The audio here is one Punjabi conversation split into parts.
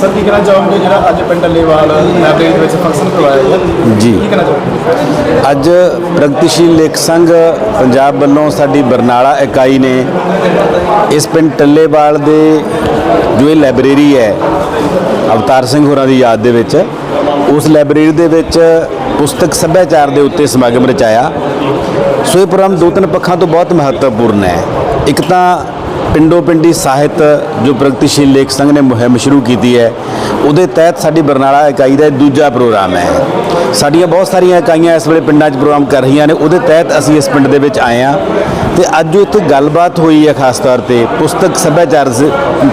ਸਰ ਕੀ ਕਹਿਣਾ ਚਾਹੋਗੇ ਜਿਹੜਾ ਅੱਜ ਪਿੰਡ ਲੇਵਾਲ ਲਾਇਬ੍ਰੇਰੀ ਦੇ ਵਿੱਚ ਫੰਕਸ਼ਨ ਕਰਵਾਇਆ ਗਿਆ? ਜੀ। ਕੀ ਕਹਿਣਾ ਚਾਹੋਗੇ? ਅੱਜ ਪ੍ਰਗਤੀਸ਼ੀਲ ਲੇਖ ਸੰਘ ਪੰਜਾਬ ਵੱਲੋਂ ਸਾਡੀ ਬਰਨਾਲਾ ਇਕਾਈ ਨੇ ਇਸ ਪਿੰਡ ਟੱਲੇਵਾਲ ਦੇ ਜੋ ਇਹ ਲਾਇਬ੍ਰੇਰੀ ਹੈ ਅਵਤਾਰ ਸਿੰਘ ਹੋਰਾਂ ਦੀ ਯਾਦ ਦੇ ਵਿੱਚ ਉਸ ਲਾਇਬ੍ਰੇਰੀ ਦੇ ਵਿੱਚ ਪੁਸਤਕ ਸੱਭਿਆਚਾਰ ਦੇ ਉੱਤੇ ਸਮਾਗਮ ਰਚਾਇਆ। ਸੋ ਇਹ ਪ੍ਰੋਗਰਾਮ ਦੋ ਤਿੰਨ ਪੱਖਾਂ ਤੋਂ ਬਹੁਤ ਮਹੱਤਵਪੂਰਨ ਹੈ। ਇੱਕ ਤਾਂ ਪਿੰਡੋ ਪਿੰਡੀ ਸਾਹਿਤ ਜੋ ਪ੍ਰਗਤੀਸ਼ੀਲ ਲੇਖ ਸੰਘ ਨੇ ਮੁਹਿੰਮ ਸ਼ੁਰੂ ਕੀਤੀ ਹੈ, ਉਹਦੇ ਤਹਿਤ ਸਾਡੀ ਬਰਨਾਲਾ ਇਕਾਈ ਦਾ ਦੂਜਾ ਪ੍ਰੋਗਰਾਮ ਹੈ। ਸਾਡੀਆਂ ਬਹੁਤ ਸਾਰੀਆਂ ਇਕਾਈਆਂ ਇਸ ਵੇਲੇ ਪਿੰਡਾਂ 'ਚ ਪ੍ਰੋਗਰਾਮ ਕਰ ਰਹੀਆਂ ਨੇ, ਉਹਦੇ ਤਹਿਤ ਅਸੀਂ ਇਸ ਪਿੰਡ ਦੇ ਵਿੱਚ ਆਏ ਹਾਂ ਤੇ ਅੱਜ ਉੱਥੇ ਗੱਲਬਾਤ ਹੋਈ ਹੈ ਖਾਸ ਤੌਰ ਤੇ ਪੁਸਤਕ ਸੱਭਿਆਚਾਰ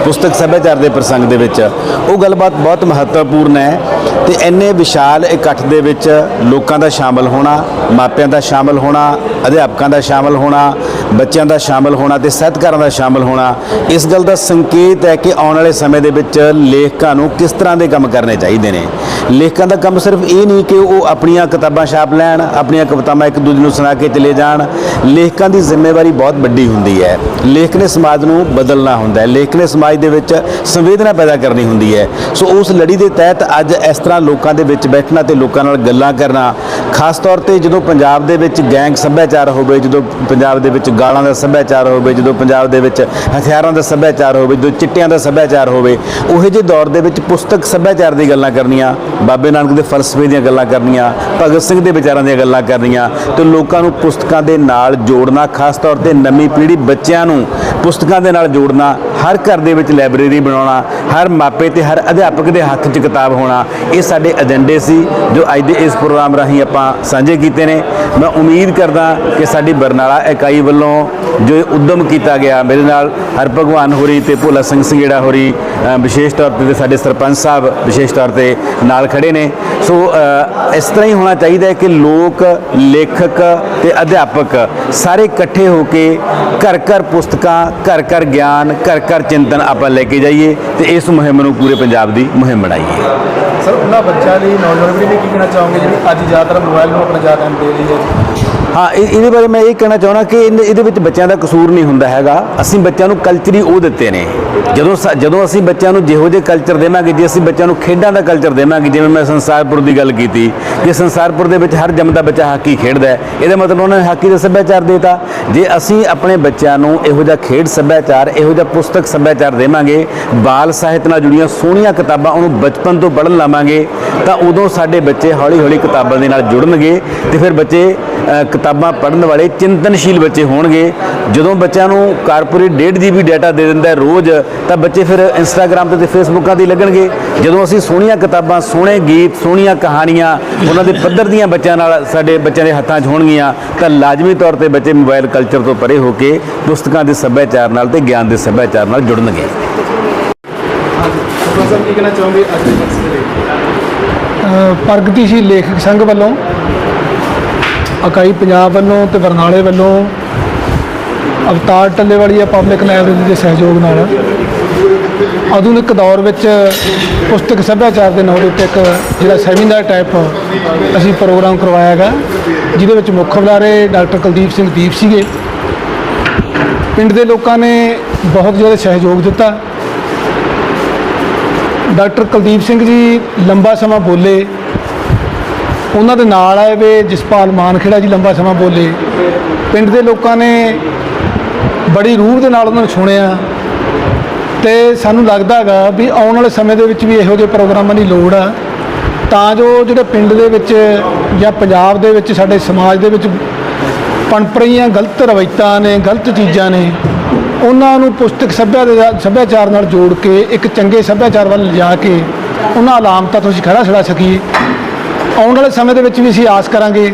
ਪੁਸਤਕ ਸੱਭਿਆਚਾਰ ਦੇ ਪ੍ਰਸੰਗ ਦੇ ਵਿੱਚ। ਉਹ ਗੱਲਬਾਤ ਬਹੁਤ ਮਹੱਤਵਪੂਰਨ ਹੈ ਤੇ ਇੰਨੇ ਵਿਸ਼ਾਲ ਇਕੱਠ ਦੇ ਵਿੱਚ ਲੋਕਾਂ ਦਾ ਸ਼ਾਮਲ ਹੋਣਾ, ਮਾਪਿਆਂ ਦਾ ਸ਼ਾਮਲ ਹੋਣਾ, ਅਧਿਆਪਕਾਂ ਦਾ ਸ਼ਾਮਲ ਹੋਣਾ ਬੱਚਿਆਂ ਦਾ ਸ਼ਾਮਲ ਹੋਣਾ ਤੇ ਸਾਹਿਤਕਾਰਾਂ ਦਾ ਸ਼ਾਮਲ ਹੋਣਾ, ਇਸ ਗੱਲ ਦਾ ਸੰਕੇਤ ਹੈ ਕਿ ਆਉਣ ਵਾਲੇ ਸਮੇਂ ਦੇ ਵਿੱਚ ਲੇਖਕਾਂ ਨੂੰ ਕਿਸ ਤਰ੍ਹਾਂ ਦੇ ਕੰਮ ਕਰਨੇ ਚਾਹੀਦੇ ਨੇ? ਲੇਖਕਾਂ ਦਾ ਕੰਮ ਸਿਰਫ ਇਹ ਨਹੀਂ ਕਿ ਉਹ ਆਪਣੀਆਂ ਕਿਤਾਬਾਂ ਛਾਪ ਲੈਣ, ਆਪਣੀਆਂ ਕਵਿਤਾਵਾਂ ਇੱਕ ਦੂਜੇ ਨੂੰ ਸੁਣਾ ਕੇ ਚਲੇ ਜਾਣ, ਲੇਖਕਾਂ ਦੀ ਜ਼ਿੰਮੇਵਾਰੀ ਬਹੁਤ ਵੱਡੀ ਹੁੰਦੀ ਹੈ। ਲੇਖ ਨੇ ਸਮਾਜ ਨੂੰ ਬਦਲਣਾ ਹੁੰਦਾ ਹੈ। ਲੇਖ ਨੇ ਸਮਾਜ ਦੇ ਵਿੱਚ ਸੰਵੇਦਨਾ ਪੈਦਾ ਕਰਨੀ ਹੁੰਦੀ ਹੈ। ਸੋ ਉਸ ਲੜੀ ਦੇ ਤਹਿਤ ਅੱਜ ਇਸ ਤਰ੍ਹਾਂ ਲੋਕਾਂ ਦੇ ਵਿੱਚ ਬੈਠਣਾ ਤੇ ਲੋਕਾਂ ਨਾਲ ਗੱਲਾਂ ਕਰਨਾ ਖਾਸ ਤੌਰ ਤੇ ਜਦੋਂ ਪੰਜਾਬ ਦੇ ਵਿੱਚ ਗੈਂਗ ਸੱਭਿਆਚਾਰ ਹੋਵੇ, ਜਦੋਂ ਪੰਜਾਬ ਦੇ ਵਿੱਚ ਗਾਲਾਂ ਦਾ ਸੱਭਿਆਚਾਰ ਹੋਵੇ, ਜਦੋਂ ਪੰਜਾਬ ਦੇ ਵਿੱਚ ਹਥਿਆਰਾਂ ਦਾ ਸੱਭਿਆਚਾਰ ਹੋਵੇ, ਜਦੋਂ ਚਿੱਟਿਆਂ ਦਾ ਸੱਭਿਆਚਾਰ ਹੋਵੇ, ਉਹੋ ਜਿਹੇ ਦੌਰ ਦੇ ਵਿੱਚ ਪੁਸਤਕ ਸੱਭਿਆਚਾਰ ਦੀ ਗੱਲਾਂ ਕਰਨੀਆਂ, ਬਾਬੇ ਨਾਨਕ ਦੇ ਫਲਸਫੇ ਦੀਆਂ ਗੱਲਾਂ ਕਰਨੀਆਂ, ਭਗਤ ਸਿੰਘ ਦੇ ਵਿਚਾਰਾਂ ਦੀਆਂ ਗੱਲਾਂ ਕਰਨੀਆਂ, ਤੇ ਲੋਕਾਂ ਨੂੰ ਪੁਸਤਕਾਂ ਦੇ ਨਾਲ ਜੋੜਨਾ, ਖਾਸ ਤੌਰ ਤੇ ਨਵੀਂ ਪੀੜ੍ਹੀ ਬੱਚਿਆਂ ਨੂੰ ਪੁਸਤਕਾਂ ਦੇ ਨਾਲ ਜੋੜਨਾ ਹਰ ਘਰ ਦੇ ਵਿੱਚ ਲਾਇਬ੍ਰੇਰੀ ਬਣਾਉਣਾ, ਹਰ ਮਾਪੇ ਤੇ ਹਰ ਅਧਿਆਪਕ ਦੇ ਹੱਥ 'ਚ ਕਿਤਾਬ ਹੋਣਾ, ਇਹ ਸਾਡੇ ਏਜੰਡੇ ਸੀ, ਜੋ ਅੱਜ ਦੇ ਇਸ ਪ੍ਰੋਗਰਾਮ ਰਾਹੀਂ ਆਪਾਂ ਸਾਂਝੇ ਕੀਤੇ ਨੇ। ਮੈਂ ਉਮੀਦ ਕਰਦਾ ਕਿ ਸਾਡੀ ਬਰਨਾਲਾ ਇਕਾਈ ਵੱਲੋਂ ਜੋ ਇਹ ਉਦਮ ਕੀਤਾ ਗਿਆ, ਮੇਰੇ ਨਾਲ ਹਰ ਭਗਵਾਨ ਹੋਰੀ ਤੇ ਭੋਲਾ ਸਿੰਘ ਸਿੰਘੇੜਾ ਹੋਰੀ ਵਿਸ਼ੇਸ਼ ਤੌਰ ਤੇ ਤੇ ਸਾਡੇ ਸਰਪੰਚ ਸਾਹਿਬ ਵਿਸ਼ੇਸ਼ ਤੌਰ ਤੇ ਨਾਲ ਖੜੇ ਨੇ। ਸੋ ਇਸ ਤਰ੍ਹਾਂ ਹੀ ਹੋਣਾ ਚਾਹੀਦਾ ਹੈ ਕਿ ਲੋਕ, ਲੇਖਕ ਤੇ ਅਧਿਆਪਕ ਸਾਰੇ ਇਕੱਠੇ ਹੋ ਕੇ ਘਰ ਘਰ ਪੁਸਤਕਾਂ ਘਰ ਘਰ ਗਿਆਨ ਘਰ ਘਰ ਚਿੰਤਨ ਆਪਾਂ ਲੈ ਕੇ ਜਾਈਏ ਤੇ ਇਸ ਮੁਹਿੰਮ ਨੂੰ ਪੂਰੇ ਪੰਜਾਬ ਦੀ ਮੁਹਿੰਮ ਬਣਾਈਏ। ਸਰ ਉਹਨਾਂ ਬੱਚਿਆਂ ਲਈ ਨੌਜਵਾਨ ਲਈ ਕੀ ਕਹਿਣਾ ਚਾਹੋਗੇ ਜਿਹੜੀ ਅੱਜ ਜ਼ਿਆਦਾਤਰ ਮੋਬਾਈਲ ਨੂੰ ਆਪਣਾ ਜ਼ਿਆਦਾ ਦੇ ਰਹੀ ਹੈ? ਹਾਂ ਇਹ- ਇਹਦੇ ਬਾਰੇ ਮੈਂ ਇਹ ਕਹਿਣਾ ਚਾਹੁੰਦਾ ਕਿ ਇਹਦੇ ਵਿੱਚ ਬੱਚਿਆਂ ਦਾ ਕਸੂਰ ਨਹੀਂ ਹੁੰਦਾ ਹੈਗਾ। ਅਸੀਂ ਬੱਚਿਆਂ ਨੂੰ ਕਲਚਰ ਹੀ ਉਹ ਦਿੱਤੇ ਨੇ। ਜਦੋਂ ਜਦੋਂ ਅਸੀਂ ਬੱਚਿਆਂ ਨੂੰ ਜਿਹੋ ਜਿਹੇ ਕਲਚਰ ਦੇਵਾਂਗੇ ਜੇ ਅਸੀਂ ਬੱਚਿਆਂ ਨੂੰ ਖੇਡਾਂ ਦਾ ਕਲਚਰ ਦੇਵਾਂਗੇ ਜਿਵੇਂ ਮੈਂ ਸੰਸਾਰਪੁਰ ਦੀ ਗੱਲ ਕੀਤੀ ਕਿ ਸੰਸਾਰਪੁਰ ਦੇ ਵਿੱਚ ਹਰ ਜੰਮਦਾ ਬੱਚਾ ਹਾਕੀ ਖੇਡਦਾ ਹੈ ਇਹਦਾ ਮਤਲਬ ਉਹਨਾਂ ਨੇ ਹਾਕੀ ਦਾ ਸੱਭਿਆਚਾਰ ਦੇਤਾ। ਜੇ ਅਸੀਂ ਆਪਣੇ ਬੱਚਿਆਂ ਨੂੰ ਇਹੋ ਜਿਹਾ ਖੇਡ ਸੱਭਿਆਚਾਰ ਇਹੋ ਜਿਹਾ ਪੁਸਤਕ ਸੱਭਿਆਚਾਰ ਦੇਵਾਂਗੇ, ਬਾਲ ਸਾਹਿਤ ਨਾਲ ਜੁੜੀਆਂ ਸੋਹਣੀਆਂ ਕਿਤਾਬਾਂ ਉਹਨੂੰ ਬਚਪਨ ਤੋਂ ਪੜ੍ਹਨ ਲਾਵਾਂਗੇ, ਤਾਂ ਉਦੋਂ ਸਾਡੇ ਬੱਚੇ ਹੌਲੀ ਹੌਲੀ ਕਿਤਾਬਾਂ ਦੇ ਨਾਲ ਜੁੜਨਗੇ ਤੇ ਫਿਰ ਬੱਚੇ ਕਿਤਾਬਾਂ ਪੜ੍ਹਨ ਵਾਲੇ ਚਿੰਤਨਸ਼ੀਲ ਬੱਚੇ ਹੋਣਗੇ। ਜਦੋਂ ਬੱਚਿਆਂ ਨੂੰ ਕਾਰਪੋਰੇਟ 1.5 ਜੀਬੀ ਡਾਟਾ ਦੇ ਦਿੰਦਾ ਰੋਜ਼, ਤਾਂ ਬੱਚੇ ਫਿਰ ਇੰਸਟਾਗ੍ਰam ਤੇ ਤੇ ਫੇਸਬੁੱਕਾਂ ਤੇ ਲੱਗਣਗੇ। ਜਦੋਂ ਅਸੀਂ ਸੋਹਣੀਆਂ ਕਿਤਾਬਾਂ, ਸੋਹਣੇ ਗੀਤ, ਸੋਹਣੀਆਂ ਕਹਾਣੀਆਂ ਉਹਨਾਂ ਦੇ ਪੱਧਰ ਦੀਆਂ ਬੱਚਿਆਂ ਨਾਲ ਸਾਡੇ ਬੱਚਿਆਂ ਦੇ ਹੱਥਾਂ 'ਚ ਹੋਣਗੀਆਂ, ਤਾਂ ਲਾਜ਼ਮੀ ਤੌਰ ਤੇ ਬੱਚੇ ਮੋਬਾਈਲ ਕਲਚਰ ਤੋਂ ਪਰੇ ਹੋ ਕੇ ਪੁਸਤਕਾਂ ਦੇ ਸੱਭਿਆਚਾਰ ਨਾਲ ਤੇ ਗਿਆਨ ਦੇ ਸੱਭਿਆਚਾਰ ਨਾਲ ਜੁੜਨਗੇ। ਸਰ ਕੀ ਕਹਿਣਾ ਅੱਜ ਦੇ ਪ੍ਰਗਤੀਸ਼ੀਲ ਲੇਖਕ ਸੰਘ ਵੱਲੋਂ ਇਕਾਈ ਪੰਜਾਬ ਵੱਲੋਂ ਤੇ ਬਰਨਾਲੇ ਵੱਲੋਂ ਅਵਤਾਰ ਟੱਲੇਵਾਲੀਆ ਪਬਲਿਕ ਲਾਇਬ੍ਰੇਰੀ ਦੇ ਸਹਿਯੋਗ ਨਾਲ। ਆਧੁਨਿਕ ਦੌਰ ਵਿੱਚ ਪੁਸਤਕ ਸੱਭਿਆਚਾਰ ਦੇ ਨਾਂ ਦੇ ਉੱਤੇ ਇੱਕ ਜਿਹੜਾ ਸੈਮੀਨਾਰ ਟਾਈਪ ਅਸੀਂ ਪ੍ਰੋਗਰਾਮ ਕਰਵਾਇਆ ਹੈਗਾ ਜਿਹਦੇ ਵਿੱਚ ਮੁੱਖ ਬੁਲਾਰੇ ਡਾਕਟਰ ਕੁਲਦੀਪ ਸਿੰਘ ਦੀਪ ਸੀਗੇ। ਪਿੰਡ ਦੇ ਲੋਕਾਂ ਨੇ ਬਹੁਤ ਜ਼ਿਆਦਾ ਸਹਿਯੋਗ ਦਿੱਤਾ। ਡਾਕਟਰ ਕੁਲਦੀਪ ਸਿੰਘ ਜੀ ਲੰਬਾ ਸਮਾਂ ਬੋਲੇ। ਉਹਨਾਂ ਦੇ ਨਾਲ ਆਏ ਵੇ ਜਸਪਾਲ ਮਾਨਖੇੜਾ ਜੀ ਲੰਬਾ ਸਮਾਂ ਬੋਲੇ। ਪਿੰਡ ਦੇ ਲੋਕਾਂ ਨੇ ਬੜੀ ਰੂਹ ਦੇ ਨਾਲ ਉਹਨਾਂ ਨੂੰ ਸੁਣਿਆ। ਤੇ ਸਾਨੂੰ ਲੱਗਦਾ ਹੈਗਾ ਵੀ ਆਉਣ ਵਾਲੇ ਸਮੇਂ ਦੇ ਵਿੱਚ ਵੀ ਇਹੋ ਜਿਹੇ ਪ੍ਰੋਗਰਾਮਾਂ ਦੀ ਲੋੜ ਆ। ਤਾਂ ਜੋ ਜਿਹੜੇ ਪਿੰਡ ਦੇ ਵਿੱਚ ਜਾਂ ਪੰਜਾਬ ਦੇ ਵਿੱਚ ਸਾਡੇ ਸਮਾਜ ਦੇ ਵਿੱਚ ਪਣਪ ਰਹੀਆਂ ਗਲਤ ਰਵਾਇਤਾਂ ਨੇ, ਗਲਤ ਚੀਜ਼ਾਂ ਨੇ ਉਹਨਾਂ ਨੂੰ ਪੁਸਤਕ ਸੱਭਿਆ ਦੇ ਸੱਭਿਆਚਾਰ ਨਾਲ ਜੋੜ ਕੇ, ਇੱਕ ਚੰਗੇ ਸੱਭਿਆਚਾਰ ਵੱਲ ਲਿਜਾ ਕੇ ਉਹਨਾਂ ਅਲਾਮਤਾਂ ਤੋਂ ਅਸੀਂ ਖੜਾ ਛੜਾ ਸਕੀਏ ਆਉਣ ਵਾਲੇ ਸਮੇਂ ਦੇ ਵਿੱਚ ਵੀ ਅਸੀਂ ਆਸ ਕਰਾਂਗੇ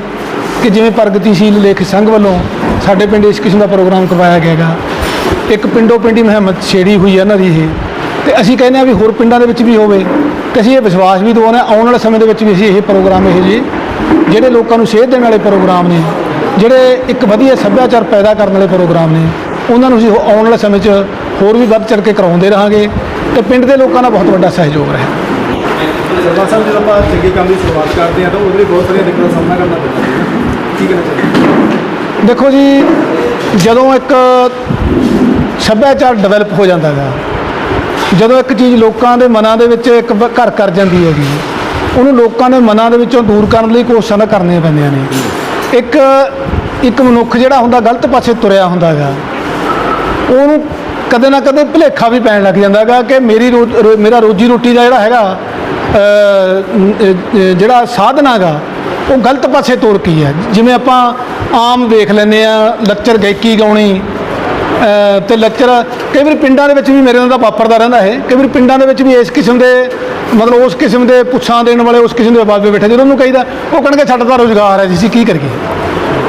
ਕਿ ਜਿਵੇਂ ਪ੍ਰਗਤੀਸ਼ੀਲ ਲੇਖ ਸੰਘ ਵੱਲੋਂ ਸਾਡੇ ਪਿੰਡ ਇਸ ਕਿਸਮ ਦਾ ਪ੍ਰੋਗਰਾਮ ਕਰਵਾਇਆ ਗਿਆ ਗਾ ਇੱਕ ਪਿੰਡੋ ਪਿੰਡੀ ਮੁਹਿੰਮ ਛੇੜੀ ਹੋਈ ਹੈ ਇਹਨਾਂ ਦੀ ਇਹ। ਤੇ ਅਸੀਂ ਕਹਿੰਦੇ ਆ ਵੀ ਹੋਰ ਪਿੰਡਾਂ ਦੇ ਵਿੱਚ ਵੀ ਹੋਵੇ। ਤੇ ਅਸੀਂ ਇਹ ਵਿਸ਼ਵਾਸ ਵੀ ਦਿਵਾਉਂਦੇ ਹਾਂ, ਆਉਣ ਵਾਲੇ ਸਮੇਂ ਦੇ ਵਿੱਚ ਵੀ ਅਸੀਂ ਇਹ ਪ੍ਰੋਗਰਾਮ ਇਹ ਜਿਹੇ ਜਿਹੜੇ ਲੋਕਾਂ ਨੂੰ ਸੇਧ ਦੇਣ ਵਾਲੇ ਪ੍ਰੋਗਰਾਮ ਨੇ, ਜਿਹੜੇ ਇੱਕ ਵਧੀਆ ਸੱਭਿਆਚਾਰ ਪੈਦਾ ਕਰਨ ਵਾਲੇ ਪ੍ਰੋਗਰਾਮ ਨੇ ਉਹਨਾਂ ਨੂੰ ਅਸੀਂ ਹੋ- ਆਉਣ ਵਾਲੇ ਸਮੇਂ 'ਚ ਹੋਰ ਵੀ ਵੱਧ ਚੜ ਕੇ ਕਰਾਉਂਦੇ ਰਹਾਂਗੇ ਤੇ ਪਿੰਡ ਦੇ ਲੋਕਾਂ ਦਾ ਬਹੁਤ ਵੱਡਾ ਸਹਿਯੋਗ ਰਹੇ। ਸਰਪੰਚ ਸਾਹਿਬ ਜਦੋਂ ਆਪਾਂ ਚੰਗੇ ਕੰਮ ਦੀ ਸ਼ੁਰੂਆਤ ਕਰਦੇ ਹਾਂ ਤਾਂ ਉਹਦੇ ਲਈ ਬਹੁਤ ਸਾਰੀਆਂ ਦਿੱਕਤਾਂ ਦਾ ਸਾਹਮਣਾ ਕਰਨਾ ਪੈਂਦਾ ਹੈ ਕੀ ਕਹਿਣਾ ਦੇਖੋ ਜੀ ਜਦੋਂ ਇੱਕ ਸੱਭਿਆਚਾਰ ਡਿਵੈਲਪ ਹੋ ਜਾਂਦਾ ਹੈਗਾ ਜਦੋਂ ਇੱਕ ਚੀਜ਼ ਲੋਕਾਂ ਦੇ ਮਨਾਂ ਦੇ ਵਿੱਚ ਇੱਕ ਘਰ ਕਰ ਜਾਂਦੀ ਹੈਗੀ ਉਹਨੂੰ ਲੋਕਾਂ ਦੇ ਮਨਾਂ ਦੇ ਵਿੱਚੋਂ ਦੂਰ ਕਰਨ ਲਈ ਕੋਸ਼ਿਸ਼ਾਂ ਕਰਨੀਆਂ ਪੈਂਦੀਆਂ ਨੇ। ਇੱਕ ਇੱਕ ਮਨੁੱਖ ਜਿਹੜਾ ਹੁੰਦਾ ਗਲਤ ਪਾਸੇ ਤੁਰਿਆ ਹੁੰਦਾ ਹੈਗਾ ਉਹਨੂੰ ਕਦੇ ਨਾ ਕਦੇ ਭੁਲੇਖਾ ਵੀ ਪੈਣ ਲੱਗ ਜਾਂਦਾ ਹੈਗਾ ਕਿ ਮੇਰੀ ਰੋ- ਰੋ- ਮੇਰਾ ਰੋਜੀ ਰੋਟੀ ਦਾ ਜਿਹੜਾ ਹੈਗਾ ਜਿਹੜਾ ਸਾਧਨ ਹੈਗਾ ਉਹ ਗਲਤ ਪਾਸੇ ਤੋੜ ਕੀ ਹੈ ਜਿਵੇਂ ਆਪਾਂ ਆਮ ਦੇਖ ਲੈਂਦੇ ਆ ਲੈਕਚਰ ਗਾਇਕੀ ਗਾਉਣੀ ਅ, ਤੇ ਲੈਕਚਰ ਕਈ ਵਾਰ ਪਿੰਡਾਂ ਦੇ ਵਿੱਚ ਵੀ ਮੇਰੇ ਨਾਲ ਤਾਂ ਵਾਪਰਦਾ ਰਹਿੰਦਾ ਹੈ ਕਈ ਵਾਰ ਪਿੰਡਾਂ ਦੇ ਵਿੱਚ ਵੀ ਇਸ ਕਿਸਮ ਦੇ ਮਤਲਬ ਉਸ ਕਿਸਮ ਦੇ ਪੁੱਛਾਂ ਦੇਣ ਵਾਲੇ ਉਸ ਕਿਸਮ ਦੇ ਬਾਬੇ ਬੈਠੇ। ਜਦੋਂ ਉਹਨੂੰ ਕਹੀਦਾ ਉਹ ਕਹਿਣਗੇ ਸਾਡਾ ਤਾਂ ਰੋਜ਼ਗਾਰ ਹੈ ਜੀ ਅਸੀਂ ਕੀ ਕਰੀਏ?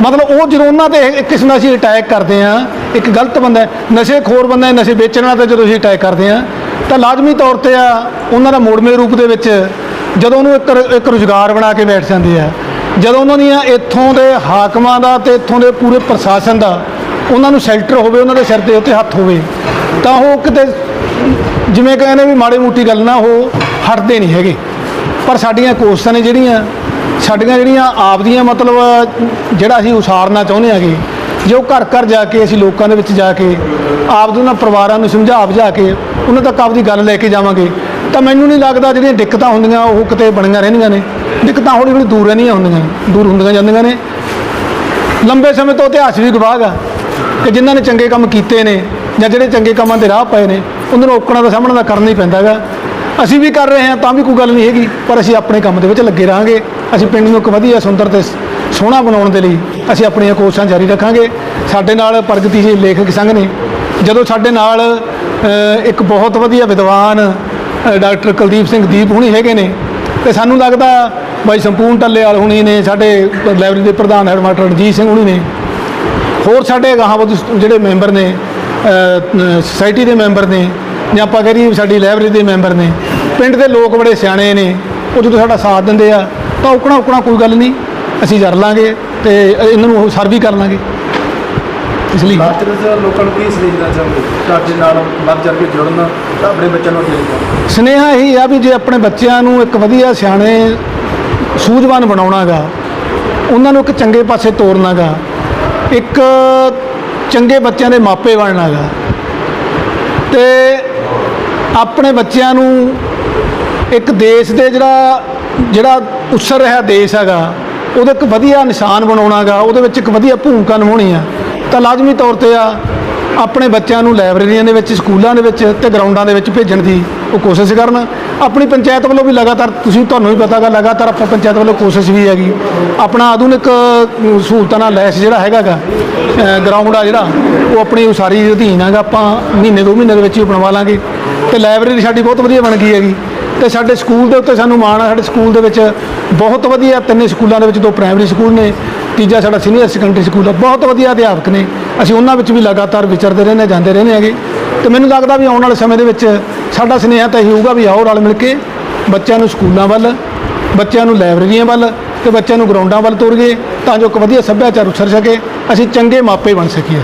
ਮਤਲਬ ਉਹ ਜਦੋਂ ਉਹਨਾਂ ਤੇ ਇੱਕ ਕਿਸਮ ਦਾ ਅਸੀਂ ਅਟੈਕ ਕਰਦੇ ਆ ਇੱਕ ਗਲਤ ਬੰਦਾ ਹੈ, ਨਸ਼ੇ ਖੋਰ ਬੰਦਾ ਹੈ, ਨਸ਼ੇ ਵੇਚਣ ਵਾਲਾ ਤੇ ਜਦੋਂ ਅਸੀਂ ਅਟੈਕ ਕਰਦੇ ਆ ਤਾਂ ਲਾਜ਼ਮੀ ਤੌਰ ਤੇ ਆ ਉਹਨਾਂ ਦਾ ਮੋੜਵੇਂ ਰੂਪ ਦੇ ਵਿੱਚ ਜਦੋਂ ਉਹਨੂੰ ਇੱਕ ਰ- ਇੱਕ ਰੁਜ਼ਗਾਰ ਬਣਾ ਕੇ ਬੈਠ ਜਾਂਦੇ ਆ ਜਦੋਂ ਉਹਨਾਂ ਦੀਆਂ ਇੱਥੋਂ ਦੇ ਹਾਕਮਾਂ ਦਾ ਤੇ ਇੱਥੋਂ ਦੇ ਪੂਰੇ ਪ੍ਰਸ਼ਾਸਨ ਦਾ ਉਹਨਾਂ ਨੂੰ ਸ਼ੈਲਟਰ ਹੋਵੇ ਉਹਨਾਂ ਦੇ ਸਿਰ ਦੇ ਉੱਤੇ ਹੱਥ ਹੋਵੇ ਤਾਂ ਉਹ ਕਿਤੇ ਜਿਵੇਂ ਕਹਿੰਦੇ ਵੀ ਮਾੜੀ ਮੋਟੀ ਗੱਲ ਨਾ ਉਹ ਹਟਦੇ ਨਹੀਂ ਹੈਗੇ। ਪਰ ਸਾਡੀਆਂ ਕੋਸ਼ਿਸ਼ਾਂ ਨੇ ਜਿਹੜੀਆਂ ਸਾਡੀਆਂ ਜਿਹੜੀਆਂ ਆਪਦੀਆਂ ਮਤਲਬ ਜਿਹੜਾ ਅਸੀਂ ਉਸਾਰਨਾ ਚਾਹੁੰਦੇ ਹਾਂਗੇ ਜੇ ਉਹ ਘਰ ਘਰ ਜਾ ਕੇ ਅਸੀਂ ਲੋਕਾਂ ਦੇ ਵਿੱਚ ਜਾ ਕੇ ਆਪ ਦੇ ਉਹਨਾਂ ਪਰਿਵਾਰਾਂ ਨੂੰ ਸਮਝਾ ਬੁਝਾ ਕੇ ਉਹਨਾਂ ਤੱਕ ਆਪਦੀ ਗੱਲ ਲੈ ਕੇ ਜਾਵਾਂਗੇ, ਤਾਂ ਮੈਨੂੰ ਨਹੀਂ ਲੱਗਦਾ ਜਿਹੜੀਆਂ ਦਿੱਕਤਾਂ ਹੁੰਦੀਆਂ ਉਹ ਕਿਤੇ ਬਣੀਆਂ ਰਹਿੰਦੀਆਂ ਨੇ। ਦਿੱਕਤਾਂ ਹੌਲੀ ਹੌਲੀ ਦੂਰ ਰਹਿੰਦੀਆਂ ਹੁੰਦੀਆਂ, ਦੂਰ ਹੁੰਦੀਆਂ ਜਾਂਦੀਆਂ ਨੇ। ਲੰਬੇ ਸਮੇਂ ਤੋਂ ਇਤਿਹਾਸ ਵੀ ਗਵਾਹ ਆ ਕਿ ਜਿਨ੍ਹਾਂ ਨੇ ਚੰਗੇ ਕੰਮ ਕੀਤੇ ਨੇ ਜਾਂ ਜਿਹੜੇ ਚੰਗੇ ਕੰਮਾਂ ਦੇ ਰਾਹ ਪਏ ਨੇ, ਉਹਨਾਂ ਨੂੰ ਔਕੜਾਂ ਦਾ ਸਾਹਮਣਾ ਤਾਂ ਕਰਨਾ ਹੀ ਪੈਂਦਾ ਗਾ ਅਸੀਂ ਵੀ ਕਰ ਰਹੇ ਹਾਂ ਤਾਂ ਵੀ ਕੋਈ ਗੱਲ ਨਹੀਂ ਹੈਗੀ, ਪਰ ਅਸੀਂ ਆਪਣੇ ਕੰਮ ਦੇ ਵਿੱਚ ਲੱਗੇ ਰਹਾਂਗੇ। ਅਸੀਂ ਪਿੰਡ ਨੂੰ ਇੱਕ ਵਧੀਆ ਸੁੰਦਰ ਤੇ ਸੋਹਣਾ ਬਣਾਉਣ ਦੇ ਲਈ ਅਸੀਂ ਆਪਣੀਆਂ ਕੋਸ਼ਿਸ਼ਾਂ ਜਾਰੀ ਰੱਖਾਂਗੇ। ਸਾਡੇ ਨਾਲ ਪ੍ਰਗਤੀ ਜੀ ਲੇਖਕ ਸੰਘ ਨੇ। ਜਦੋਂ ਸਾਡੇ ਨਾਲ ਇੱਕ ਬਹੁਤ ਵਧੀਆ ਵਿਦਵਾਨ ਡਾਕਟਰ ਕੁਲਦੀਪ ਸਿੰਘ ਦੀਪ ਹੁਣੀ ਹੈਗੇ ਨੇ, ਤੇ ਸਾਨੂੰ ਲੱਗਦਾ ਬਾਈ ਸੰਪੂਰਨ ਟੱਲੇਵਾਲ ਹੁਣੀ ਨੇ, ਸਾਡੇ ਲਾਇਬ੍ਰੇਰੀ ਦੇ ਪ੍ਰਧਾਨ ਹੈਡਮਾਸਟਰ ਰਣਜੀਤ ਸਿੰਘ ਹੁਣੀ ਨੇ। ਹੋਰ ਸਾਡੇ ਗਾਹਾਂ ਵਧੂ ਜਿਹੜੇ ਮੈਂਬਰ ਨੇ ਸੁਸਾਇਟੀ ਦੇ ਮੈਂਬਰ ਨੇ, ਜਾਂ ਆਪਾਂ ਕਹ ਲਈਏ ਸਾਡੀ ਲਾਇਬ੍ਰੇਰੀ ਦੇ ਮੈਂਬਰ ਨੇ, ਪਿੰਡ ਦੇ ਲੋਕ ਬੜੇ ਸਿਆਣੇ ਨੇ, ਉਹ ਜਦੋਂ ਸਾਡਾ ਸਾਥ ਦਿੰਦੇ ਆ, ਤਾਂ ਉਕਣਾ ਉਕਣਾ ਕੋਈ ਗੱਲ ਨਹੀਂ। ਅਸੀਂ ਜਰ ਲਾਂਗੇ ਤੇ ਇਹਨਾਂ ਨੂੰ ਸਰ ਵੀ ਕਰ ਲਾਂਗੇ। ਇਸ ਲਈ ਲੋਕਾਂ ਨੂੰ ਕੀ ਸੰਦੇਸ਼ ਦੇਣਾ ਚਾਹੋਗੇ? ਤੁਹਾਡੇ ਨਾਲ ਵੱਧ ਚੜ ਕੇ ਜੁੜਨ ਤਾਂ ਆਪਣੇ ਬੱਚਿਆਂ ਨੂੰ ਅੱਗੇ ਲੈ ਜਾਣ ਸਨੇਹਾ ਇਹੀ ਆ ਵੀ ਜੇ ਆਪਣੇ ਬੱਚਿਆਂ ਨੂੰ ਇੱਕ ਵਧੀਆ ਸਿਆਣੇ ਸੂਝਵਾਨ ਬਣਾਉਣਾਗਾ ਉਹਨਾਂ ਨੂੰ ਇੱਕ ਚੰਗੇ ਪਾਸੇ ਤੋਰਨਾਗਾ ਇੱਕ ਚੰਗੇ ਬੱਚਿਆਂ ਦੇ ਮਾਪੇ ਬਣਨਾਗਾ ਤੇ ਆਪਣੇ ਬੱਚਿਆਂ ਨੂੰ ਇੱਕ ਦੇਸ਼ ਦੇ ਜਿਹੜਾ ਜਿਹੜਾ ਉਸਰ ਰਿਹਾ ਦੇਸ਼ ਹੈਗਾ ਉਹਦਾ ਇੱਕ ਵਧੀਆ ਨਿਸ਼ਾਨ ਬਣਾਉਣਾਗਾ, ਉਹਦੇ ਵਿੱਚ ਇੱਕ ਵਧੀਆ ਭੂਮਿਕਾ ਨਿਭਾਉਣੀ ਆ। ਤਾਂ ਲਾਜ਼ਮੀ ਤੌਰ ਤੇ ਆ, ਆਪਣੇ ਬੱਚਿਆਂ ਨੂੰ ਲਾਇਬ੍ਰੇਰੀਆਂ ਦੇ ਵਿੱਚ, ਸਕੂਲਾਂ ਦੇ ਵਿੱਚ ਤੇ ਗਰਾਊਂਡਾਂ ਦੇ ਵਿੱਚ ਭੇਜਣ ਦੀ ਉਹ ਕੋਸ਼ਿਸ਼ ਕਰਨ। ਆਪਣੀ ਪੰਚਾਇਤ ਵੱਲੋਂ ਵੀ ਲਗਾਤਾਰ, ਤੁਸੀਂ ਤੁਹਾਨੂੰ ਵੀ ਪਤਾਗਾ ਲਗਾਤਾਰ ਆਪਾਂ ਪੰਚਾਇਤ ਵੱਲੋਂ ਕੋਸ਼ਿਸ਼ ਵੀ ਹੈਗੀ। ਆਪਣਾ ਆਧੁਨਿਕ ਸਹੂਲਤਾਂ ਨਾਲ ਲੈਸ ਜਿਹੜਾ ਹੈਗਾਗਾ ਗਰਾਊਂਡ ਆ ਜਿਹੜਾ, ਉਹ ਆਪਣੀ ਉਸਾਰੀ ਦੇ ਅਧੀਨ ਹੈਗਾ, ਆਪਾਂ ਮਹੀਨੇ, ਦੋ ਮਹੀਨੇ ਦੇ ਵਿੱਚ ਹੀ ਬਣਵਾ ਲਾਂਗੇ। ਤੇ ਲਾਇਬ੍ਰੇਰੀ ਸਾਡੀ ਬਹੁਤ ਵਧੀਆ ਬਣ ਗਈ ਹੈਗੀ। ਤੇ ਸਾਡੇ ਸਕੂਲ ਦੇ ਉੱਤੇ ਸਾਨੂੰ ਮਾਣ ਆ, ਸਾਡੇ ਸਕੂਲ ਦੇ ਵਿੱਚ ਬਹੁਤ ਵਧੀਆ ਤਿੰਨੇ ਸਕੂਲਾਂ ਦੇ ਵਿੱਚ ਦੋ ਪ੍ਰਾਇਮਰੀ ਸਕੂਲ ਨੇ, ਤੀਜਾ ਸਾਡਾ ਸੀਨੀਅਰ ਸੈਕੰਡਰੀ ਸਕੂਲ ਆ। ਬਹੁਤ ਵਧੀਆ ਅਧਿਆਪਕ ਨੇ। ਅਸੀਂ ਉਹਨਾਂ ਵਿੱਚ ਵੀ ਲਗਾਤਾਰ ਵਿਚਰਦੇ ਰਹਿੰਦੇ, ਜਾਂਦੇ ਰਹਿੰਦੇ ਹੈਗੇ। ਤੇ ਮੈਨੂੰ ਲੱਗਦਾ ਵੀ ਆਉਣ ਵਾਲੇ ਸਮੇਂ ਦੇ ਵਿੱਚ ਸਾਡਾ ਸੁਨੇਹਾ ਤਾਂ ਇਹੀ ਹੋਊਗਾ ਵੀ ਆਓ ਰਲ ਮਿਲ ਕੇ ਬੱਚਿਆਂ ਨੂੰ ਸਕੂਲਾਂ ਵੱਲ, ਬੱਚਿਆਂ ਨੂੰ ਲਾਇਬ੍ਰੇਰੀਆਂ ਵੱਲ ਤੇ ਬੱਚਿਆਂ ਨੂੰ ਗਰਾਊਂਡਾਂ ਵੱਲ ਤੋਰੀਏ ਤਾਂ ਜੋ ਇੱਕ ਵਧੀਆ ਸੱਭਿਆਚਾਰ ਉਸਰ ਸਕੇ। ਅਸੀਂ ਚੰਗੇ ਮਾਪੇ ਬਣ ਸਕੀਏ।